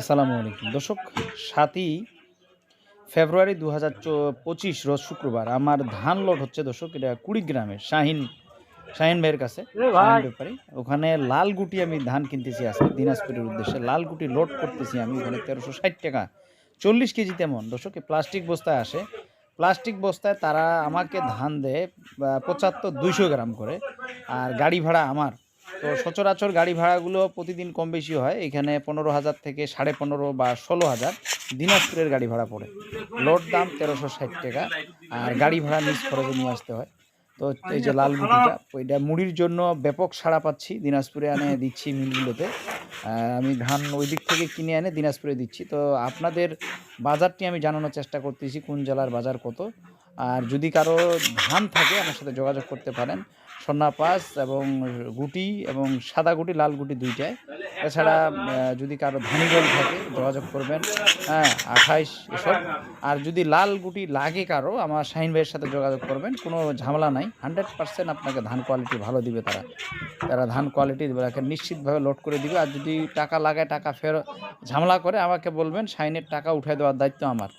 আসসালামু আলাইকুম। দর্শক সাতই ফেব্রুয়ারি দু হাজার পঁচিশ রোজ শুক্রবার। আমার ধান লোড হচ্ছে দর্শক এটা কুড়িগ্রামের শাহিন শাহিন ভাইয়ের কাছে। ব্যাপারী ওখানে লালগুটি আমি ধান কিনতেছি আজকে দিনাজপুরের উদ্দেশ্যে। লাল গুটি লোড করতেছি আমি ওখানে তেরোশো ষাট টাকা চল্লিশ কেজি তেমন। দর্শক প্লাস্টিক বস্তায় আসে। প্লাস্টিক বস্তায় তারা আমাকে ধান দেয় পঁচাত্তর দুইশো গ্রাম করে। আর গাড়ি ভাড়া আমার তো সচরাচর গাড়ি ভাড়াগুলো প্রতিদিন কম বেশি হয়। এখানে পনেরো হাজার থেকে সাড়ে পনেরো বা ষোলো হাজার দিনাজপুরের গাড়ি ভাড়া পড়ে। লোড দাম তেরোশো ষাট টাকা আর গাড়ি ভাড়া নিজ খরচে নিয়ে আসতে হয়। তো এই যে লাল মুড়িটা ওইটা মুড়ির জন্য ব্যাপক সাড়া পাচ্ছি। দিনাজপুরে আনে, দিচ্ছি মিলগুলোতে। আমি ধান ওই দিক থেকে কিনে এনে দিনাজপুরে দিচ্ছি। তো আপনাদের বাজারটি আমি জানানোর চেষ্টা করতেছি, কোন জেলার বাজার কত? আর যদি কারও ধান থাকে, আমার সাথে যোগাযোগ করতে পারেন। সন্না পাস এবং গুটি এবং সাদা গুটি, লাল গুটি দুইটায় এছাড়া যদি কারও ধানিগল থাকে, যোগাযোগ করবেন। হ্যাঁ আঠাইশ এসব। আর যদি লাল গুটি লাগে কারও, আমার শাহিন ভাইয়ের সাথে যোগাযোগ করবেন। কোনো ঝামেলা নাই। হান্ড্রেড পার্সেন্ট আপনাকে ধান কোয়ালিটি ভালো দিবে তারা। তারা ধান কোয়ালিটি তাকে নিশ্চিতভাবে লোড করে দিবে। আর যদি টাকা লাগায়, টাকা ফেরত ঝামেলা করে, আমাকে বলবেন শাইনের টাকা উঠাই দেওয়ার দায়িত্ব আমার।